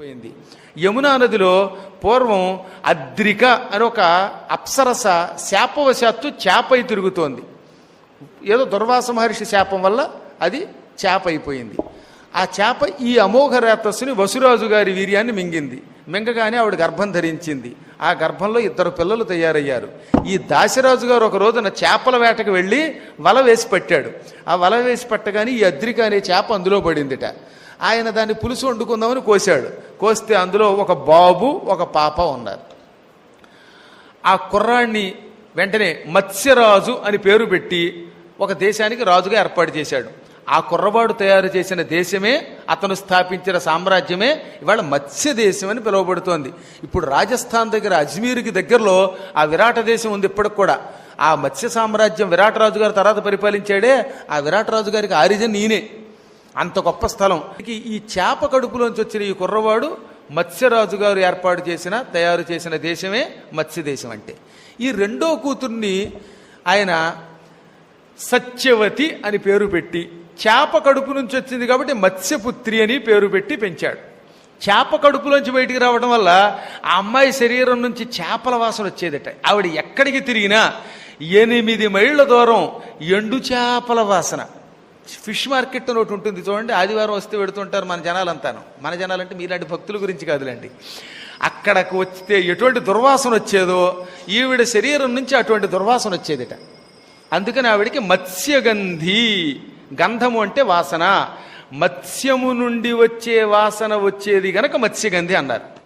పోయింది యమునా నదిలో పూర్వం అద్రిక అని ఒక అప్సరస శాపవశాత్తు చేపై తిరుగుతోంది. ఏదో దుర్వాస మహర్షి శాపం వల్ల అది చేప అయిపోయింది. ఆ చేప ఈ అమోఘ రేతస్సుని వసురాజు గారి వీర్యాన్ని మింగింది. మింగగానే ఆవిడ గర్భం ధరించింది. ఆ గర్భంలో ఇద్దరు పిల్లలు తయారయ్యారు. ఈ దాశరాజు గారు ఒక రోజున చేపల వేటకు వెళ్ళి వల వేసి పట్టాడు. ఆ వల వేసి పట్టగానే ఈ అద్రిక అనే చేప అందులో పడిందిట. ఆయన దాన్ని పులుసు వండుకుందామని కోశాడు. కోస్తే అందులో ఒక బాబు ఒక పాప ఉన్నారు. ఆ కుర్రాడిని వెంటనే మత్స్యరాజు అని పేరు పెట్టి ఒక దేశానికి రాజుగా ఏర్పాటు చేశాడు. ఆ కుర్రవాడు తయారు చేసిన దేశమే అతను స్థాపించిన సామ్రాజ్యమే ఇవాళ మత్స్య దేశం అని పిలువబడుతోంది. ఇప్పుడు రాజస్థాన్ దగ్గర అజ్మీర్కి దగ్గరలో ఆ విరాట దేశం ఉంది ఇప్పటికి కూడా. ఆ మత్స్య సామ్రాజ్యం విరాటరాజు గారు తర్వాత పరిపాలించాడే ఆ విరాటరాజు గారికి ఆరిజన్ ఈయనే. అంత గొప్ప స్థలం. ఈ- ఈ చేప కడుపులోంచి వచ్చిన ఈ కుర్రవాడు మత్స్యరాజు గారు ఏర్పాటు చేసిన తయారు చేసిన దేశమే మత్స్య దేశం అంటే. ఈ రెండో కూతుర్ని ఆయన సత్యవతి అని పేరు పెట్టి చేప కడుపు నుంచి వచ్చింది కాబట్టి మత్స్యపుత్రి అని పేరు పెట్టి పెంచాడు. చేప కడుపులోంచి బయటికి రావడం వల్ల ఆ అమ్మాయి శరీరం నుంచి చేపల వాసన వచ్చేదట. ఆవిడ ఎక్కడికి తిరిగినా ఎనిమిది మైళ్ళ దూరం ఎండు చేపల వాసన. ఫిష్ మార్కెట్ అని ఒకటి ఉంటుంది చూడండి ఆదివారం వస్తే పెడుతుంటారు మన జనాలంతాను. మన జనాలంటే మీలాంటి భక్తుల గురించి కాదులేండి. అక్కడకు వస్తే ఎటువంటి దుర్వాసన వచ్చేదో ఈవిడ శరీరం నుంచి అటువంటి దుర్వాసన వచ్చేదిట. అందుకని ఆవిడికి మత్స్యగంధి గంధము అంటే వాసన. మత్స్యము నుండి వచ్చే వాసన వచ్చేది గనక మత్స్యగంధి అన్నారు.